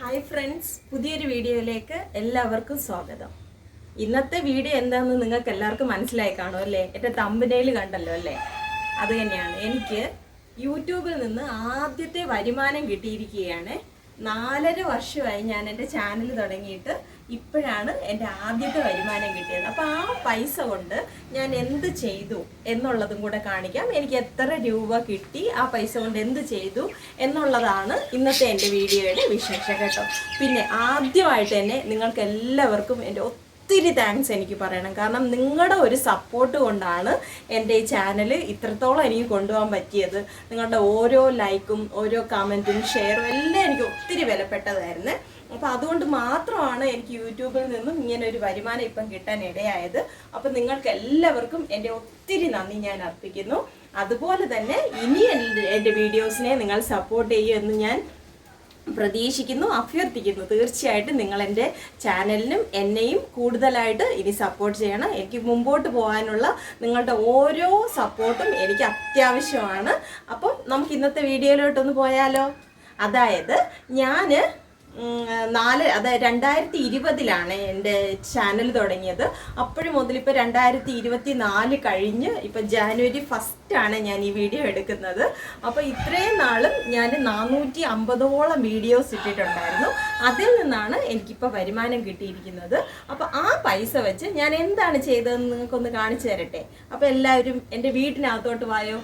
Hi friends പുതിയൊരു വീഡിയോയിലേക്ക് എല്ലാവർക്കും സ്വാഗതം. ഇന്നത്തെ വീഡിയോ എന്താണെന്ന് നിങ്ങൾക്ക് എല്ലാവർക്കും മനസ്സിലായി കാണും അല്ലേ? എന്റെ തമ്പനയിൽ കണ്ടല്ലോ അല്ലേ? അത് തന്നെയാണ്. എനിക്ക് യൂട്യൂബിൽ നിന്ന് ആദ്യത്തെ വരുമാനം കിട്ടിയിരിക്കുകയാണ്. നാലര വർഷമായി ഞാൻ എന്റെ ചാനൽ തുടങ്ങിയിട്ട് ഇപ്പോഴാണ് എന്റെ ആദ്യത്തെ വരുമാനം കിട്ടിയത്. അപ്പോൾ ആ പൈസ കൊണ്ട് ഞാൻ എന്ത് ചെയ്തു എന്നുള്ളതും കൂടെ കാണിക്കാം. എനിക്ക് എത്ര രൂപ കിട്ടി ആ പൈസ കൊണ്ട് എന്ത് ചെയ്തു എന്നുള്ളതാണ് ഇന്നത്തെ എന്റെ വീഡിയോയുടെ വിശേഷം കേട്ടോ പിന്നെ ആദ്യമായിട്ട് തന്നെ നിങ്ങൾക്ക് എല്ലാവർക്കും എന്റെ ഒത്തിരി താങ്ക്സ് എനിക്ക് പറയണം. കാരണം നിങ്ങളുടെ ഒരു സപ്പോർട്ട് കൊണ്ടാണ് എന്റെ ഈ ചാനൽ ഇത്രത്തോളം എനിക്ക് കൊണ്ടുപോകാൻ പറ്റിയത്. നിങ്ങളുടെ ഓരോ ലൈക്കും ഓരോ കമന്റും ഷെയറും എല്ലാം എനിക്ക് ഒത്തിരി വിലപ്പെട്ടതായിരുന്നു. അപ്പോൾ അതുകൊണ്ട് മാത്രമാണ് എനിക്ക് യൂട്യൂബിൽ നിന്നും ഇങ്ങനെ ഒരു വരുമാനം ഇപ്പം കിട്ടാൻ ഇടയായത്. അപ്പം നിങ്ങൾക്ക് എല്ലാവർക്കും എന്റെ ഒത്തിരി നന്ദി ഞാൻ അർപ്പിക്കുന്നു. അതുപോലെ തന്നെ ഇനി എന്റെ വീഡിയോസിനെ നിങ്ങൾ സപ്പോർട്ട് ചെയ്യുമെന്ന് ഞാൻ പ്രതീക്ഷിക്കുന്നു അഭ്യർത്ഥിക്കുന്നു. തീർച്ചയായിട്ടും നിങ്ങൾ എന്റെ ചാനലിനും എന്നെയും കൂടുതലായിട്ട് ഇനി സപ്പോർട്ട് ചെയ്യണം. എനിക്ക് മുമ്പോട്ട് പോകാനുള്ള നിങ്ങളുടെ ഓരോ സപ്പോർട്ടും എനിക്ക് അത്യാവശ്യമാണ്. അപ്പം നമുക്ക് ഇന്നത്തെ വീഡിയോയിലോട്ടൊന്ന് പോയാലോ? അതായത് ഞാൻ നാല് അതായത് രണ്ടായിരത്തി ഇരുപതിലാണ് എന്റെ ചാനൽ തുടങ്ങിയത്. അപ്പോഴും മുതൽ ഇപ്പോൾ രണ്ടായിരത്തി ഇരുപത്തി നാല് കഴിഞ്ഞ് ഇപ്പം ജാനുവരി ഫസ്റ്റാണ് ഞാൻ ഈ വീഡിയോ എടുക്കുന്നത്. അപ്പോൾ ഇത്രയും നാളും ഞാൻ നാനൂറ്റി അമ്പതോളം വീഡിയോസ് ഇട്ടിട്ടുണ്ടായിരുന്നു. അതിൽ നിന്നാണ് എനിക്കിപ്പോൾ വരുമാനം കിട്ടിയിരിക്കുന്നത്. അപ്പോൾ ആ പൈസ വെച്ച് ഞാൻ എന്താണ് ചെയ്തതെന്ന് നിങ്ങൾക്കൊന്ന് കാണിച്ചു തരട്ടെ? അപ്പോൾ എല്ലാവരും എന്റെ വീട്ടിനകത്തോട്ട് വായോ?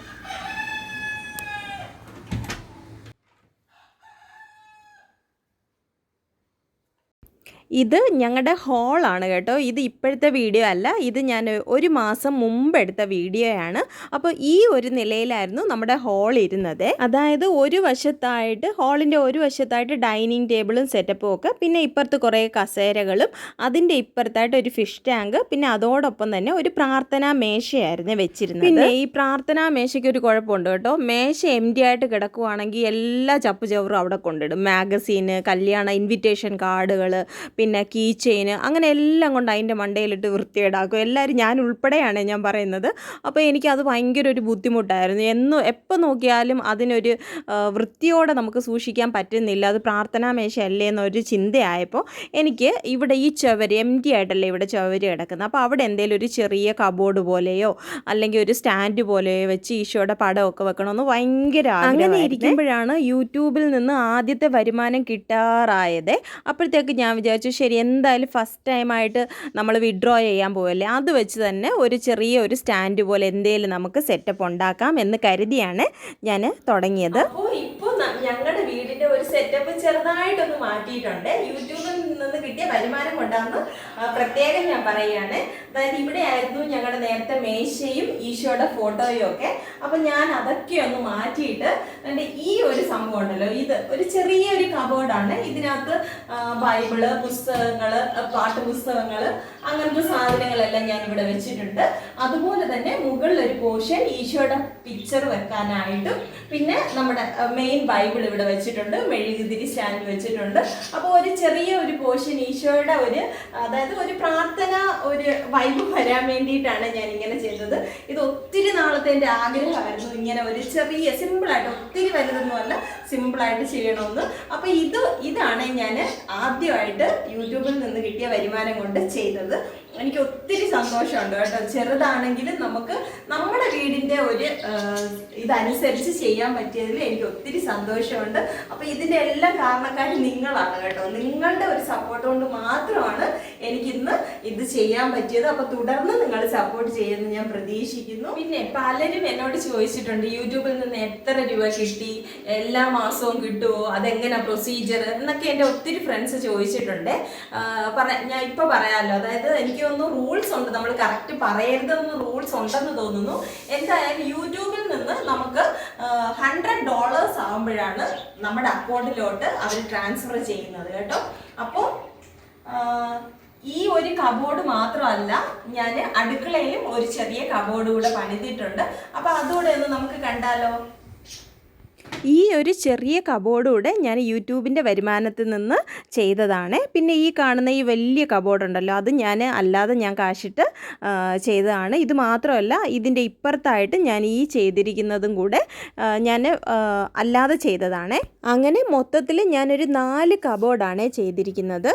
ഇത് ഞങ്ങളുടെ ഹോളാണ് കേട്ടോ. ഇത് ഇപ്പോഴത്തെ വീഡിയോ അല്ല. ഇത് ഞാൻ ഒരു മാസം മുമ്പ് എടുത്ത വീഡിയോയാണ്. അപ്പോൾ ഈ ഒരു നിലയിലായിരുന്നു നമ്മുടെ ഹോൾ ഇരുന്നത്. അതായത് ഒരു വശത്തായിട്ട് ഹോളിന്റെ ഒരു വശത്തായിട്ട് ഡൈനിങ് ടേബിളും സെറ്റപ്പും ഒക്കെ പിന്നെ ഇപ്പുറത്ത് കുറേ കസേരകളും അതിന്റെ ഇപ്പുറത്തായിട്ട് ഒരു ഫിഷ് ടാങ്ക് പിന്നെ അതോടൊപ്പം തന്നെ ഒരു പ്രാർത്ഥനാ മേശയായിരുന്നു വെച്ചിരുന്നത്. പിന്നെ ഈ പ്രാർത്ഥനാ മേശയ്ക്ക് ഒരു കുഴപ്പമുണ്ട് കേട്ടോ. മേശ എം ഡി ആയിട്ട് കിടക്കുവാണെങ്കിൽ എല്ലാ ചപ്പുചവറും അവിടെ കൊണ്ടിടും. മാഗസീന് കല്യാണ ഇൻവിറ്റേഷൻ കാർഡുകൾ പിന്നെ കീ ചെയിന് അങ്ങനെ എല്ലാം കൊണ്ട് അതിന്റെ മണ്ടയിലിട്ട് വൃത്തികേടാക്കും. എല്ലാവരും ഞാൻ ഉൾപ്പെടെയാണ് ഞാൻ പറയുന്നത്. അപ്പോൾ എനിക്കത് ഭയങ്കര ഒരു ബുദ്ധിമുട്ടായിരുന്നു. എന്നും എപ്പോൾ നോക്കിയാലും അതിനൊരു വൃത്തിയോടെ നമുക്ക് സൂക്ഷിക്കാൻ പറ്റുന്നില്ല. അത് പ്രാർത്ഥനാ മേശയല്ലേ എന്നൊരു ചിന്തയായപ്പോൾ എനിക്ക് ഇവിടെ ഈ ചവര് എം ടി ആയിട്ടല്ലേ ഇവിടെ ചവര് കിടക്കുന്നത്. അപ്പോൾ അവിടെ എന്തെങ്കിലും ഒരു ചെറിയ കബോർഡ് പോലെയോ അല്ലെങ്കിൽ ഒരു സ്റ്റാൻഡ് പോലെയോ വെച്ച് ഈശോയുടെ പടമൊക്കെ വെക്കണമെന്ന് ഭയങ്കര അങ്ങനെ ഇരിക്കുമ്പോഴാണ് യൂട്യൂബിൽ നിന്ന് ആദ്യത്തെ വരുമാനം കിട്ടാറായത്. അപ്പോഴത്തേക്ക് ഞാൻ വിചാരിച്ചു ശരി എന്തായാലും ഫസ്റ്റ് ടൈമായിട്ട് നമ്മൾ വിഡ്രോ ചെയ്യാൻ പോവല്ലേ? അത് വെച്ച് തന്നെ ഒരു ചെറിയ ഒരു സ്റ്റാൻഡ് പോലെ എന്തെങ്കിലും നമുക്ക് സെറ്റപ്പ് ഉണ്ടാക്കാം എന്ന് കരുതിയാണ് ഞാൻ തുടങ്ങിയത്. ഇപ്പോൾ ഞങ്ങളുടെ വീടിന്റെ ഒരു സെറ്റപ്പ് ചെറുതായിട്ടൊന്ന് മാറ്റിയിട്ടുണ്ട്. യൂട്യൂബിൽ നിന്ന് കിട്ടിയ വരുമാനം കൊണ്ടാന്ന് പ്രത്യേകം ഞാൻ പറയുകയാണ്. അതായത് ഇവിടെ ആയിരുന്നു ഞങ്ങളുടെ നേരത്തെ മേശയും ഈശോയുടെ ഫോട്ടോയും ഒക്കെ. അപ്പൊ ഞാൻ അതൊക്കെ ഒന്ന് മാറ്റിയിട്ട് എന്റെ ഈ ഒരു സംഭവം ഉണ്ടല്ലോ ഇത് ഒരു ചെറിയൊരു കബോർഡാണ്. ഇതിനകത്ത് ബൈബിൾ പുസ്തകങ്ങൾ പാട്ട് പുസ്തകങ്ങൾ അങ്ങനത്തെ സാധനങ്ങളെല്ലാം ഞാൻ ഇവിടെ വെച്ചിട്ടുണ്ട്. അതുപോലെ തന്നെ മുകളിൽ ഒരു പോർഷൻ ഈശോയുടെ പിക്ചർ വെക്കാനായിട്ടും പിന്നെ നമ്മുടെ മെയിൻ ബൈബിൾ ഇവിടെ വെച്ചിട്ടുണ്ട് മെഴുകുതിരി സ്റ്റാൻഡ് വെച്ചിട്ടുണ്ട്. അപ്പോൾ ഒരു ചെറിയ ഒരു പോർഷൻ ഈശോയുടെ ഒരു അതായത് ഒരു പ്രാർത്ഥന ഒരു വൈബ് വരാൻ വേണ്ടിയിട്ടാണ് ഞാൻ ഇങ്ങനെ ചെയ്തത്. ഇത് ഒത്തിരി നാളത്തെ എന്റെ ആഗ്രഹമായിരുന്നു. ഇങ്ങനെ ഒരു ചെറിയ സിമ്പിളായിട്ട് ഒത്തിരി വലുതൊന്നുമല്ല സിമ്പിളായിട്ട് ചെയ്യണമെന്ന്. അപ്പോൾ ഇത് ഇതാണ് ഞാൻ ആദ്യമായിട്ട് യൂട്യൂബിൽ നിന്ന് കിട്ടിയ വരുമാനം കൊണ്ട് ചെയ്തത്. എനിക്ക് ഒത്തിരി സന്തോഷമുണ്ട് കേട്ടോ. ചെറുതാണെങ്കിലും നമുക്ക് നമ്മുടെ വീടിന്റെ ഒരു ഇതനുസരിച്ച് ചെയ്യാൻ പറ്റിയതിൽ എനിക്ക് ഒത്തിരി സന്തോഷമുണ്ട്. അപ്പോൾ ഇതിന്റെ എല്ലാം കാരണക്കാർ നിങ്ങളാണ് കേട്ടോ. നിങ്ങളുടെ ഒരു സപ്പോർട്ട് കൊണ്ട് മാത്രമാണ് എനിക്കിന്ന് ഇത് ചെയ്യാൻ പറ്റിയത്. അപ്പൊ തുടർന്ന് നിങ്ങൾ സപ്പോർട്ട് ചെയ്യുമെന്ന് ഞാൻ പ്രതീക്ഷിക്കുന്നു. പിന്നെ പലരും എന്നോട് ചോദിച്ചിട്ടുണ്ട് യൂട്യൂബിൽ നിന്ന് എത്ര രൂപ കിട്ടി? എല്ലാ മാസവും കിട്ടുമോ അതെങ്ങനെ പ്രൊസീജിയർ എന്നൊക്കെ എന്റെ ഒത്തിരി ഫ്രണ്ട്സ് ചോദിച്ചിട്ടുണ്ട്. ഞാൻ ഇപ്പൊ പറയാമല്ലോ അതായത് എനിക്ക് തോന്നുന്നു റൂൾസ് ഉണ്ട്. നമ്മൾ കറക്റ്റ് പറയരുതെന്ന് റൂൾസ് ഉണ്ടെന്ന് തോന്നുന്നു. എന്തായാലും യൂട്യൂബിൽ നിന്ന് നമുക്ക് ഹൺഡ്രഡ് ഡോളേഴ്സ് ആകുമ്പോഴാണ് നമ്മുടെ അക്കൗണ്ടിലോട്ട് അവർ ട്രാൻസ്ഫർ ചെയ്യുന്നത് കേട്ടോ. അപ്പോൾ ഈ ഒരു കബോർഡ് മാത്രമല്ല ഞാൻ അടുക്കളയിലും ഒരു ചെറിയ കബോർഡ് കൂടെ പണിതിട്ടുണ്ട്. അപ്പൊ അതുകൂടെ ഒന്ന് നമുക്ക് കണ്ടാലോ? ഈ ഒരു ചെറിയ കബോർഡൂടെ ഞാൻ യൂട്യൂബിന്റെ വരുമാനത്തിൽ നിന്ന് ചെയ്തതാണ്. പിന്നെ ഈ കാണുന്ന ഈ വലിയ കബോർഡ് ഉണ്ടല്ലോ അത് ഞാൻ അല്ലാതെ ഞാൻ കാശിട്ട് ചെയ്തതാണ്. ഇത് മാത്രമല്ല ഇതിന്റെ ഇപ്പുറത്തായിട്ട് ഞാൻ ഈ ചെയ്തിരിക്കുന്നതും കൂടെ ഞാൻ അല്ലാതെ ചെയ്തതാണ്. അങ്ങനെ മൊത്തത്തിൽ ഞാനൊരു നാല് കബോർഡാണ് ചെയ്തിരിക്കുന്നത്.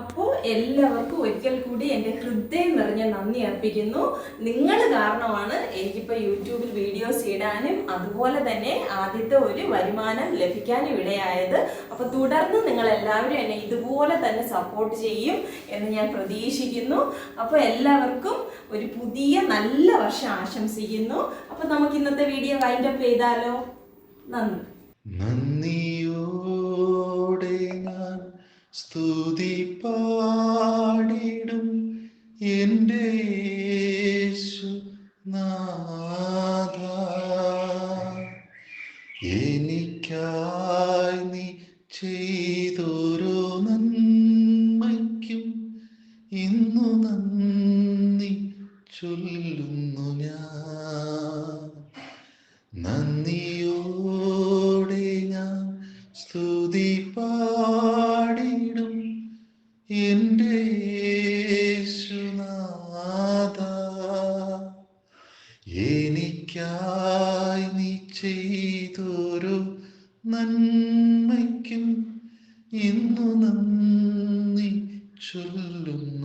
അപ്പോൾ എല്ലാവർക്കും ഒരിക്കൽ കൂടി എന്റെ ഹൃദയം നിറഞ്ഞ നന്ദി അർപ്പിക്കുന്നു. നിങ്ങൾ കാരണമാണ് എനിക്കിപ്പോൾ യൂട്യൂബിൽ വീഡിയോസ് ഇടാനും അതുപോലെ തന്നെ ആദ്യത്തെ ഒരു വരുമാനം ലഭിക്കാനും ഇടയായത്. അപ്പോൾ തുടർന്ന് നിങ്ങൾ എല്ലാവരും എന്നെ ഇതുപോലെ തന്നെ സപ്പോർട്ട് ചെയ്യും എന്ന് ഞാൻ പ്രതീക്ഷിക്കുന്നു. അപ്പോൾ എല്ലാവർക്കും ഒരു പുതിയ നല്ല വർഷം ആശംസിക്കുന്നു. അപ്പോൾ നമുക്ക് ഇന്നത്തെ വീഡിയോ വൈൻഡപ്പ് ചെയ്താലോ? നന്ദി. സ്തുതി പാടിടും എന്റെ യേശു നാഥ. എനിക്കായി നീ ചെയ്തൊരു നന്മയ്ക്കും ഇന്നു നന്ദി ചൊല്ലുന്നു ഞാൻ. നന്ദിയോടെ എനിക്കായി നീ ചെയ്തൊരു നന്മയ്ക്കും ഇന്നു നന്ദി ചൊല്ലുന്നു.